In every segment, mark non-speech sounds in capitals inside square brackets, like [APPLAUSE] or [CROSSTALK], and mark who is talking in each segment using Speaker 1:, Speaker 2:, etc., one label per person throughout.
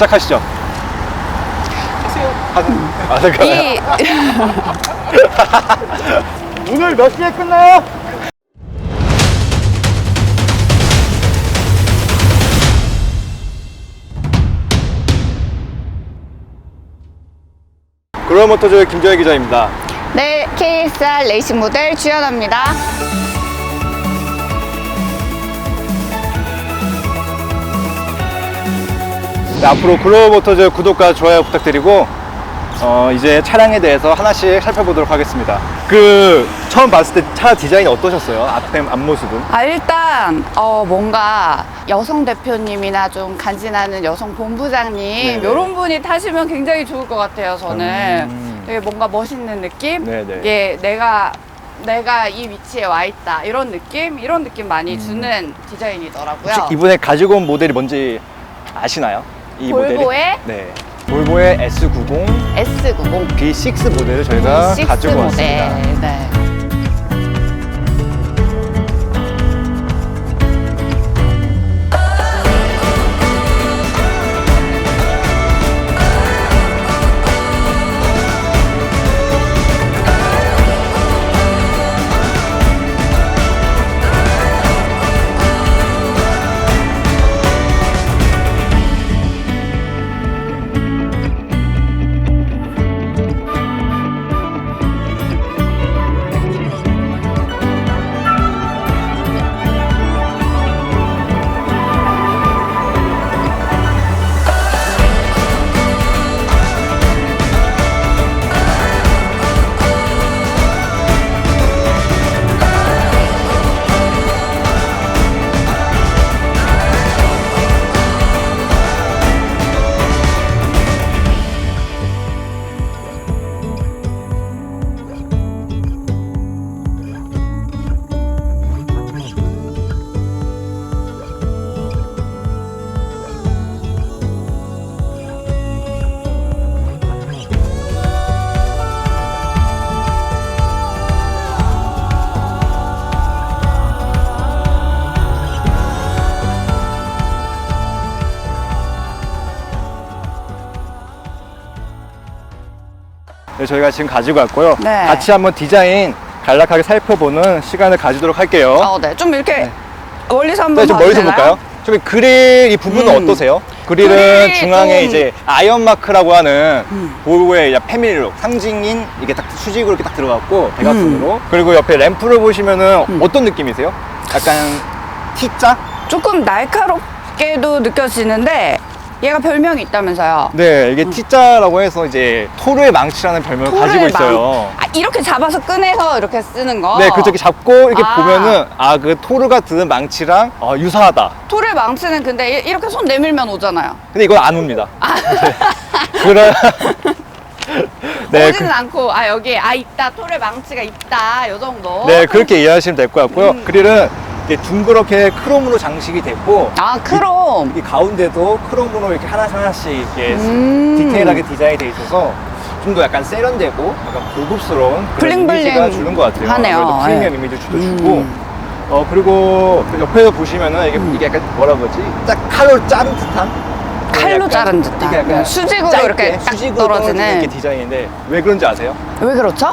Speaker 1: 시작하시죠. 하- 아, 잠깐만요.
Speaker 2: 이 [LAUGHS]
Speaker 1: 오늘 몇 시에 끝나요? 그로모터즈 김정희 기자입니다.
Speaker 2: 네, KSR 레이싱 모델 주연아입니다.
Speaker 1: 앞으로 글로모터즈 구독과 좋아요 부탁드리고 어, 이제 차량에 대해서 하나씩 살펴보도록 하겠습니다. 그 처음 봤을 때 차 디자인이 어떠셨어요? 앞에 앞모습은?
Speaker 2: 아, 일단, 어, 뭔가 여성 대표님이나 좀 간지나는 여성 본부장님. 이런 분이 타시면 굉장히 좋을 것 같아요, 저는.
Speaker 1: 음.
Speaker 2: 되게 뭔가 멋있는 느낌?
Speaker 1: 네네.
Speaker 2: 이게 내가, 내가 이 위치에 와 있다. 이런 느낌? 이런 느낌 많이
Speaker 1: 음.
Speaker 2: 주는 디자인이더라고요.
Speaker 1: 혹시 이번에 가지고 온 모델이 뭔지 아시나요? 이 모델이?
Speaker 2: 볼보의?
Speaker 1: 네. 볼보의 S90
Speaker 2: S90.
Speaker 1: B6 모델을 저희가
Speaker 2: B6
Speaker 1: 가지고 왔습니다.
Speaker 2: 모델. 네.
Speaker 1: 저희가 지금 가지고 왔고요.
Speaker 2: 네.
Speaker 1: 같이 한번 디자인 간략하게 살펴보는 시간을 가지도록 할게요.
Speaker 2: 어, 네. 좀 이렇게
Speaker 1: 네.
Speaker 2: 멀리서 한번
Speaker 1: 네, 좀
Speaker 2: 봐도
Speaker 1: 멀리서
Speaker 2: 되나요?
Speaker 1: 볼까요? 저기 그릴 이 부분은
Speaker 2: 음.
Speaker 1: 어떠세요? 그릴은
Speaker 2: 그릴이
Speaker 1: 중앙에
Speaker 2: 좀-
Speaker 1: 이제 아이언 마크라고 하는
Speaker 2: 음.
Speaker 1: 이제 패밀리룩 상징인 이게 딱 수직으로 이렇게 딱 들어갔고 대각선으로
Speaker 2: 음.
Speaker 1: 그리고 옆에 램프를 보시면은 어떤 느낌이세요? 약간 T자?
Speaker 2: 조금 날카롭게도 느껴지는데 얘가 별명이 있다면서요.
Speaker 1: 네, 이게 T자라고 해서 이제 토르의 망치라는 별명을 가지고. 있어요.
Speaker 2: 아, 이렇게 잡아서 꺼내서 이렇게 쓰는 거.
Speaker 1: 네, 그렇게 잡고 이렇게
Speaker 2: 아.
Speaker 1: 보면은 아 그 토르가 드는 망치랑 어, 유사하다.
Speaker 2: 토르의 망치는 근데 이- 이렇게 손 내밀면 오잖아요.
Speaker 1: 근데 이건 안 옵니다. [LAUGHS] [LAUGHS] 네. 그런 네,
Speaker 2: 오지는
Speaker 1: 그,
Speaker 2: 않고 아 여기 아 있다 토르의 망치가 있다 요 정도.
Speaker 1: 네 그렇게 이해하시면 될 것 같고요.
Speaker 2: 음.
Speaker 1: 그릴은 이렇게 둥그렇게 크롬으로 장식이 됐고
Speaker 2: 아 크롬.
Speaker 1: 이 가운데도 크롬으로 이렇게 하나씩 하나씩 이렇게
Speaker 2: 음.
Speaker 1: 디테일하게 디자인이 돼 있어서 좀 더 약간 세련되고 약간 고급스러운 그런
Speaker 2: 블링블링
Speaker 1: 이미지가 주는 것 같아요.
Speaker 2: 하네요.
Speaker 1: 그래도 프리미엄
Speaker 2: 네.
Speaker 1: 이미지도
Speaker 2: 음.
Speaker 1: 주고 어 그리고 그 옆에서 보시면은 이게, 이게 약간 뭐라 그러지? 딱 칼로 자른 듯한
Speaker 2: 칼로 자른 듯한. 수직으로 이렇게 딱
Speaker 1: 수직으로 떨어지는. 이렇게 디자인인데 왜 그런지 아세요?
Speaker 2: 왜 그렇죠?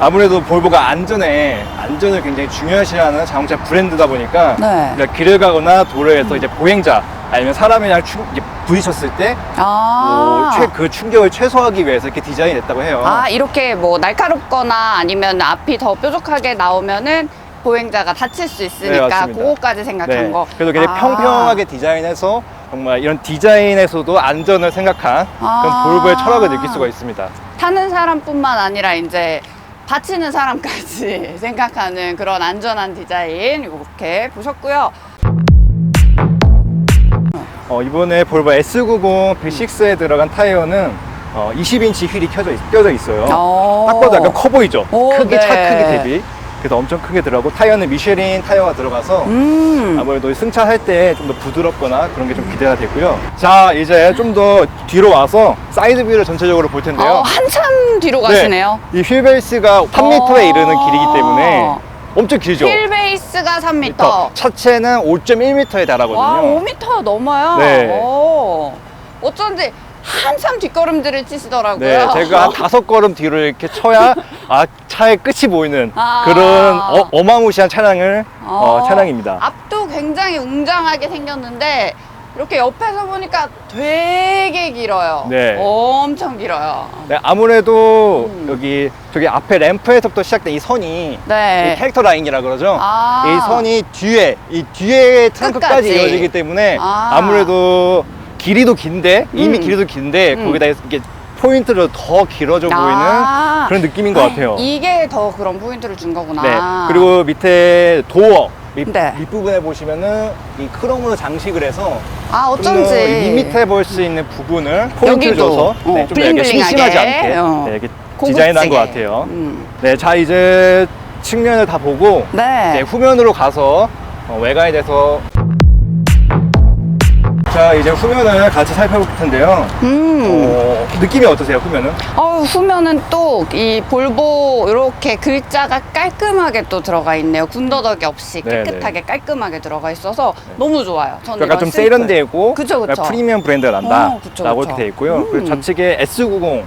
Speaker 1: 아무래도 볼보가 안전에 안전을 굉장히 중요시하는 자동차 브랜드다 보니까
Speaker 2: 네.
Speaker 1: 그러니까 길을 가거나 도로에서 이제 보행자 아니면 사람이랑 충, 이제 부딪혔을 때
Speaker 2: 아.
Speaker 1: 뭐, 최, 그 충격을 최소화하기 위해서 이렇게 디자인이 됐다고 해요.
Speaker 2: 아 이렇게 뭐 날카롭거나 아니면 앞이 더 뾰족하게 나오면은 보행자가 다칠 수
Speaker 1: 네,
Speaker 2: 있으니까
Speaker 1: 맞습니다.
Speaker 2: 그거까지 생각한
Speaker 1: 네.
Speaker 2: 거.
Speaker 1: 그래서 굉장히
Speaker 2: 아.
Speaker 1: 평평하게 디자인해서 정말 이런 디자인에서도 안전을 생각한
Speaker 2: 아.
Speaker 1: 그런 볼보의 철학을 느낄 수가 있습니다.
Speaker 2: 타는 사람뿐만 아니라 이제 바치는 사람까지 [LAUGHS] 생각하는 그런 안전한 디자인 이렇게 보셨고요.
Speaker 1: 어, 이번에 볼보 S90 B6에 들어간 타이어는 어, 20인치 휠이 켜져 있, 껴져 있어요.
Speaker 2: 어.
Speaker 1: 딱 봐도 약간 커 보이죠?
Speaker 2: 오,
Speaker 1: 크기, 차
Speaker 2: 네.
Speaker 1: 크기 대비. 그래서 엄청 크게 들어가고 타이어는 미쉐린 타이어가 들어가서
Speaker 2: 음.
Speaker 1: 아무래도 승차할 때 좀 더 부드럽거나 그런 게 좀 기대가 되고요. 자, 이제 좀 더 뒤로 와서 사이드 뷰를 전체적으로 볼 텐데요.
Speaker 2: 어, 한참 뒤로 가시네요.
Speaker 1: 이 휠베이스가 3m에
Speaker 2: 어.
Speaker 1: 이르는 길이기 때문에 엄청 길죠.
Speaker 2: 휠 베이스가 3m.
Speaker 1: 차체는 5.1m에 달하거든요.
Speaker 2: 와, 5m 넘어요.
Speaker 1: 네.
Speaker 2: 오. 어쩐지 한참 뒷걸음질을 치시더라고요.
Speaker 1: 네, 제가 한 [LAUGHS] 다섯 걸음 뒤로 이렇게 쳐야 아 차의 끝이 보이는
Speaker 2: 아.
Speaker 1: 그런 어, 어마무시한 차량을 어,
Speaker 2: 어,
Speaker 1: 차량입니다.
Speaker 2: 앞도 굉장히 웅장하게 생겼는데 이렇게 옆에서 보니까 되게 길어요.
Speaker 1: 네.
Speaker 2: 엄청 길어요.
Speaker 1: 네, 아무래도
Speaker 2: 음.
Speaker 1: 여기 저기 앞에 램프에서부터 시작된 이 선이
Speaker 2: 네.
Speaker 1: 이 캐릭터 라인이라 그러죠.
Speaker 2: 아.
Speaker 1: 이 선이 뒤에 이 뒤에 트렁크까지
Speaker 2: 끝까지.
Speaker 1: 이어지기 때문에
Speaker 2: 아.
Speaker 1: 아. 무래도 길이도 긴데 이미
Speaker 2: 음.
Speaker 1: 길이도 긴데
Speaker 2: 음.
Speaker 1: 거기다 이게 포인트로 더 길어져
Speaker 2: 아.
Speaker 1: 보이는 그런 느낌인 것 같아요.
Speaker 2: 이게 더 그런 포인트를 준 거구나.
Speaker 1: 네. 그리고 밑에 도어 밑,
Speaker 2: 네.
Speaker 1: 밑부분에 보시면은 이 크롬으로 장식을 해서
Speaker 2: 아 어쩐지
Speaker 1: 밋밋해 보일 수 있는 부분을 포인트를 줘서
Speaker 2: 어,
Speaker 1: 네, 좀 이렇게
Speaker 2: 블링블링하게.
Speaker 1: 심심하지 않게
Speaker 2: 어.
Speaker 1: 네, 이렇게. 디자인한 것 같아요.
Speaker 2: 음.
Speaker 1: 네, 자 이제 측면을 다 보고
Speaker 2: 네.
Speaker 1: 후면으로 가서 어, 외관에 대해서 자 이제 후면을 같이 살펴볼 텐데요.
Speaker 2: 음.
Speaker 1: 어, 느낌이 어떠세요 후면은?
Speaker 2: 어, 후면은 또 이 볼보 이렇게 글자가 깔끔하게 또 들어가 있네요. 군더더기 없이
Speaker 1: 네,
Speaker 2: 깨끗하게 깔끔하게 들어가 있어서 너무 좋아요. 저는
Speaker 1: 약간
Speaker 2: 이건
Speaker 1: 좀. 세련되고
Speaker 2: 그쵸, 그쵸.
Speaker 1: 프리미엄 브랜드가
Speaker 2: 어, 그쵸,
Speaker 1: 라고
Speaker 2: 그쵸.
Speaker 1: 이렇게 돼 있고요.
Speaker 2: 음.
Speaker 1: 그리고 좌측에 S90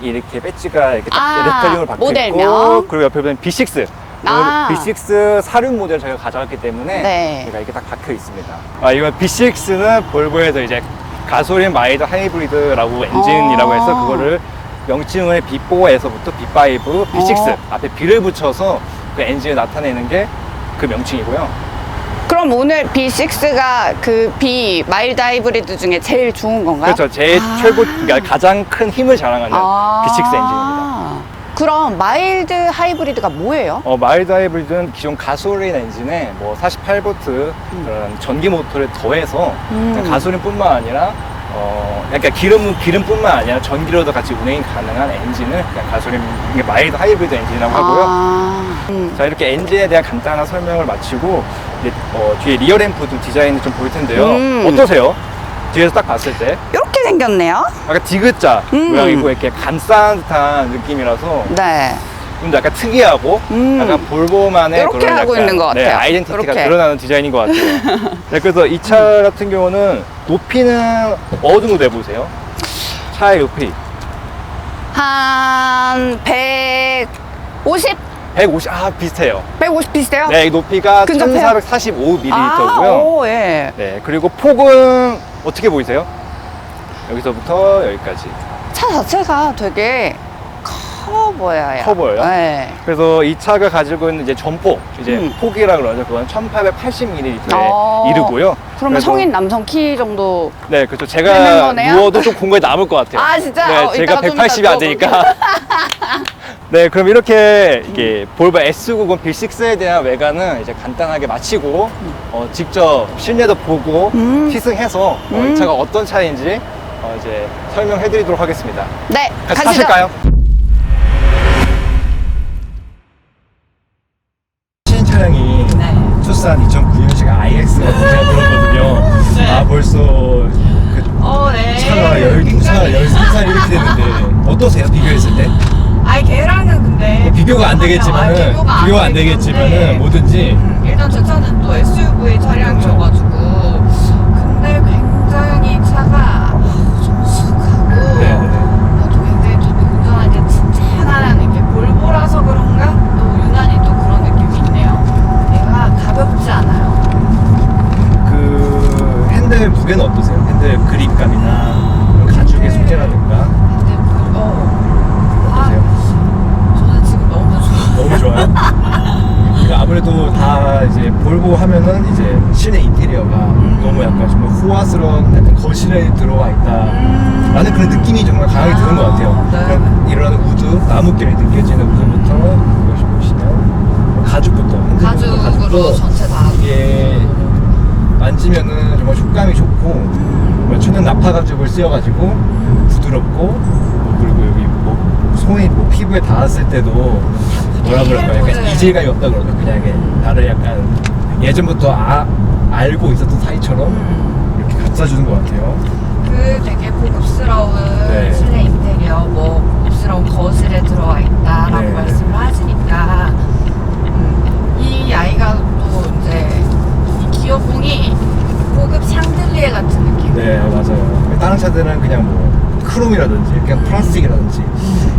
Speaker 1: 이렇게 배지가 이렇게 딱
Speaker 2: 아,
Speaker 1: 레터링으로 박혀
Speaker 2: 모델명.
Speaker 1: 있고 그리고 옆에 보면 B6
Speaker 2: 아.
Speaker 1: 오늘 B6 사륜 모델 저희가 가져왔기 때문에
Speaker 2: 네.
Speaker 1: 제가 이렇게 딱 박혀 있습니다. 아 이건 B6는 볼보에서 이제 가솔린 마이드 하이브리드라고 엔진이라고 해서
Speaker 2: 어.
Speaker 1: 그거를 명칭을 B4에서부터 B5, B6
Speaker 2: 어.
Speaker 1: 앞에 B를 붙여서 그 엔진을 나타내는 게 그 명칭이고요.
Speaker 2: 그럼 오늘 B6가 그 B 마일드 하이브리드 중에 제일 좋은 건가요?
Speaker 1: 그렇죠. 제일
Speaker 2: 아.
Speaker 1: 최고, 그러니까 가장 큰 힘을 자랑하는 B6 엔진입니다.
Speaker 2: 그럼 마일드 하이브리드가 뭐예요?
Speaker 1: 어, 마일드 하이브리드는 기존 가솔린 엔진에 뭐 48V 그런 전기 모터를 더해서
Speaker 2: 음.
Speaker 1: 가솔린뿐만 아니라 어, 그러니까 기름 기름뿐만 아니라 전기로도 같이 운행이 가능한 엔진을 그냥 가솔린 이게 마일드 하이브리드 엔진이라고 하고요.
Speaker 2: 아, 음.
Speaker 1: 자 이렇게 엔진에 대한 간단한 설명을 마치고 이제 어, 뒤에 리어 램프도 디자인이 좀 보일 텐데요.
Speaker 2: 음.
Speaker 1: 어떠세요? 뒤에서 딱 봤을 때
Speaker 2: 이렇게 생겼네요.
Speaker 1: 약간 디귿자
Speaker 2: 음.
Speaker 1: 모양이고 이렇게 감싼 듯한 느낌이라서
Speaker 2: 네.
Speaker 1: 좀 약간 특이하고
Speaker 2: 음.
Speaker 1: 약간 볼보만의
Speaker 2: 이렇게
Speaker 1: 그런
Speaker 2: 하고
Speaker 1: 약간,
Speaker 2: 있는 것
Speaker 1: 네,
Speaker 2: 같아요.
Speaker 1: 아이덴티티가
Speaker 2: 이렇게.
Speaker 1: 드러나는 디자인인 것 같아요. [LAUGHS] 네, 그래서 이 차 같은 경우는 높이는 어느 정도 내보세요? 차의 높이
Speaker 2: 한 150?
Speaker 1: 150, 아 비슷해요.
Speaker 2: 150 비슷해요?
Speaker 1: 네, 이 높이가
Speaker 2: 근접해요?
Speaker 1: 1445mm고요.
Speaker 2: 아, 오, 예.
Speaker 1: 네, 그리고 폭은 어떻게 보이세요? 여기서부터 여기까지.
Speaker 2: 차 자체가 되게 커 보여요.
Speaker 1: 커 보여요?
Speaker 2: 네.
Speaker 1: 그래서 이 차가 가지고 있는 이제 전폭, 이제
Speaker 2: 음.
Speaker 1: 폭이라 그러죠. 그건 1880mm에
Speaker 2: 어.
Speaker 1: 이르고요.
Speaker 2: 그러면
Speaker 1: 그래서-
Speaker 2: 성인 남성 키 정도.
Speaker 1: 네, 그렇죠.
Speaker 2: 되는
Speaker 1: 제가
Speaker 2: 거네요?
Speaker 1: 누워도 좀 공간이 남을 것 같아요.
Speaker 2: 아, 진짜?
Speaker 1: 네,
Speaker 2: 어,
Speaker 1: 제가
Speaker 2: 이따가 좀
Speaker 1: 180이
Speaker 2: 이따
Speaker 1: 안 되니까. [LAUGHS] 네, 그럼 이렇게 이게 볼보 S90 B6에 대한 외관은 이제 간단하게 마치고 어, 직접 실내도 보고
Speaker 2: 음.
Speaker 1: 시승해서 어,
Speaker 2: 음.
Speaker 1: 이 차가 어떤 차인지 어, 이제 설명해드리도록 하겠습니다.
Speaker 2: 네.
Speaker 1: 같이
Speaker 2: 가시죠.
Speaker 1: 타실까요? 신 차량이
Speaker 2: 네.
Speaker 1: 투싼 2009년식 IX가 제가 들었거든요. 아 벌써 그
Speaker 2: 어, 네.
Speaker 1: 차가 12살, 13살 이렇게 됐는데 어떠세요? 비교했을 때?
Speaker 3: 아니 걔랑은 근데
Speaker 1: 뭐 비교가 안 되겠지만은
Speaker 3: 아, 비교가 안
Speaker 1: 비교가 안
Speaker 3: 한데,
Speaker 1: 뭐든지.
Speaker 3: 음, 일단 제 차는 또 SUV 차량이어가지고
Speaker 1: 이제 볼보 하면은 이제 실내 인테리어가 너무 약간 좀 호화스러운 약간 거실에 들어와 있다. 라는 그런 느낌이 정말 강하게 드는 것 같아요.
Speaker 3: 아, 네.
Speaker 1: 그냥 이런 우드, 나무길에 느껴지는 우드부터 여기 보시면 가죽부터 핸들
Speaker 3: 가죽으로
Speaker 1: 가죽도
Speaker 3: 전체 다
Speaker 1: 이게 만지면은 정말 촉감이 좋고 뭐 천연 나파 가죽을 쓰여가지고 부드럽고 뭐 그리고 여기 뭐 손이 뭐 피부에 닿았을 때도 뭐라 그럴까 약간
Speaker 3: 네.
Speaker 1: 이질감이 없다 그러죠 그냥 이게 나를 약간 예전부터 아, 알고 있었던 사이처럼 이렇게 감싸주는 것 같아요
Speaker 3: 그 되게 고급스러운
Speaker 1: 네.
Speaker 3: 실내 인테리어, 뭐 고급스러운 거실에 들어와 있다라고
Speaker 1: 네.
Speaker 3: 말씀을 하시니까 음, 이 아이가 또 이제 이 기어봉이 고급 샹들리에 같은 느낌.
Speaker 1: 네 맞아요 다른 차들 차들은 그냥 뭐 크롬이라든지 그냥 플라스틱이라든지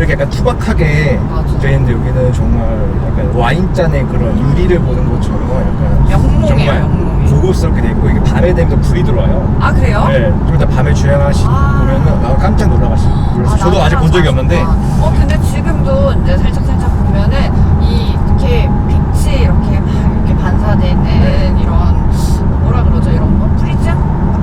Speaker 1: 이렇게 약간 투박하게
Speaker 2: 맞아.
Speaker 1: 돼 있는데 여기는 정말 약간 와인잔의 그런 유리를 보는 것처럼 약간
Speaker 2: 영롱해요,
Speaker 1: 정말
Speaker 2: 영롱해.
Speaker 1: 고급스럽게 돼 있고 이게 밤에 되면 또 불이 들어와요.
Speaker 2: 아 그래요?
Speaker 1: 네, 좀 이따 밤에 주행하시
Speaker 2: 아.
Speaker 1: 보면은 아, 깜짝 놀라가시. 그래서 저도 아직 본 적이 없는데
Speaker 2: 아, 어 근데 지금도 이제 살짝 살짝 보면은 이 이렇게 빛이 이렇게 막 이렇게 반사되는
Speaker 1: 네.
Speaker 2: 이런 뭐라 그러죠 이런 거 프리즘?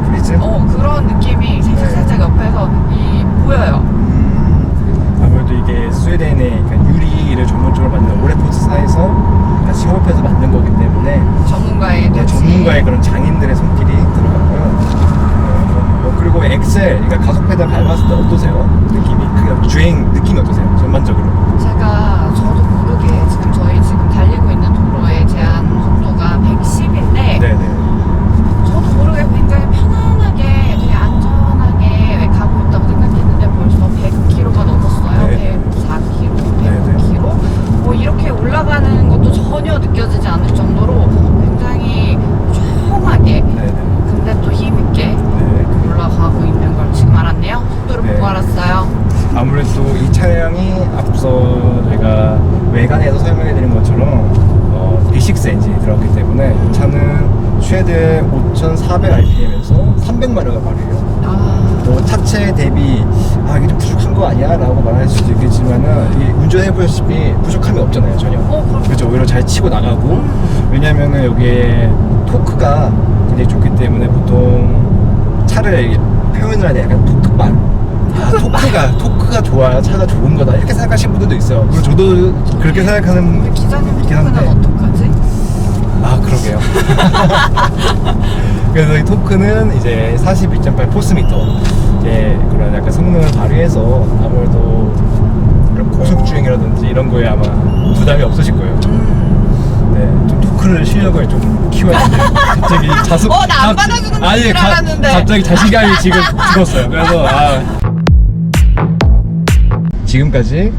Speaker 1: 프리즘.
Speaker 2: 어 그런 느낌이 살짝
Speaker 1: 네.
Speaker 2: 살짝 옆에서 이 보여요.
Speaker 1: 음, 아무래도 이게 스웨덴의 그러니까 유리를 전문적으로 만드는 오레포스사에서 같이 협업해서 만든 거기 때문에
Speaker 2: 전문가의
Speaker 1: 네,
Speaker 2: 눈치.
Speaker 1: 전문가의 그런 장인들의 손길이 들어갔고요. 네, 뭐 그리고 엑셀, 그러니까 가속 페달 밟았을 때 어떠세요? 느낌이 그 주행 느낌이 어떠세요? 전반적으로?
Speaker 2: 제가 저도 모르게 지금 저희 지금 달리고 있는 도로의 제한 속도가 110인데
Speaker 1: 네네.
Speaker 2: 저도 모르게 굉장히 편안하게 되게 안전하게 가고 있다고 생각했는데 벌써 100km가 넘었어요.
Speaker 1: 네.
Speaker 2: 104km,
Speaker 1: 네, 네.
Speaker 2: 105km. 뭐 이렇게 올라가는 것도 전혀 느껴지지 않을 정도로 굉장히 조용하게
Speaker 1: 네네.
Speaker 2: 근데 또 힘있게
Speaker 1: 네.
Speaker 2: 올라가고 있는 걸 지금 알았네요. 속도를
Speaker 1: 네.
Speaker 2: 보고 알았어요.
Speaker 1: 아무래도 이 차량이 앞서 제가 외관에서 설명해 드린 것처럼 어, V6 엔진이 들어갔기 때문에 이 차는 최대 5,400rpm에서 300마력을 발휘해요.
Speaker 2: 아,
Speaker 1: 뭐 차체 대비 아 이게 좀 부족한 거 아니야? 라고 말할 수도 있겠지만은 이게 운전해 보셨다시피 부족함이 없잖아요 전혀
Speaker 2: 어.
Speaker 1: 그렇죠 오히려 잘 치고 나가고 왜냐면은 여기에 토크가 굉장히 좋기 때문에 보통 차를 표현을 할때 약간 토크발 아, 토크가 토크가 좋아야 차가 좋은 거다 이렇게 생각하시는 분들도 있어요 그리고 저도 그렇게 생각하는
Speaker 2: 기자님
Speaker 1: 있긴
Speaker 2: 토크는
Speaker 1: 한데
Speaker 2: 어떡하지?
Speaker 1: 아 그러게요. [LAUGHS] 그래서 이 토크는 이제 42.8 포스미터 예, 그런 약간 성능을 발휘해서 아무래도 이런 고속 주행이라든지 이런 거에 아마 부담이 없으실 거예요.
Speaker 2: 음.
Speaker 1: 네, 좀 토크를 실력을 좀 키워야 돼요. 갑자기 [LAUGHS] 자숙.
Speaker 2: 어, 나안
Speaker 1: 갑-
Speaker 2: 받아주는
Speaker 1: 아니,
Speaker 2: 줄
Speaker 1: 가-
Speaker 2: 알았는데.
Speaker 1: 갑자기 자신감이 지금 죽었어요. 그래서 아. 지금까지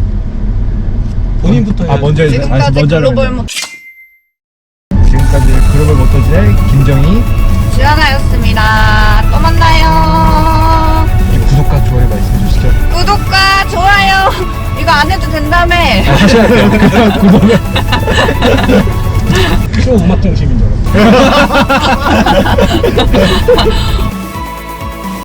Speaker 4: 본인부터
Speaker 1: 아 먼저 해야 돼.
Speaker 2: 지금까지
Speaker 1: 먼저 하려고
Speaker 2: 글로벌
Speaker 1: 했는데.
Speaker 2: 모
Speaker 1: 지금까지 글로벌 모터즈의 김정희
Speaker 2: 지아나였습니다. 또 만나요.
Speaker 1: 이 구독과 좋아요 말씀해 주시죠.
Speaker 2: 구독과 좋아요 [LAUGHS] 이거 안 해도 된다며.
Speaker 1: 하셔야 돼요. 그냥 구독을.
Speaker 4: 쇼 음악 중심인 줄 알았어.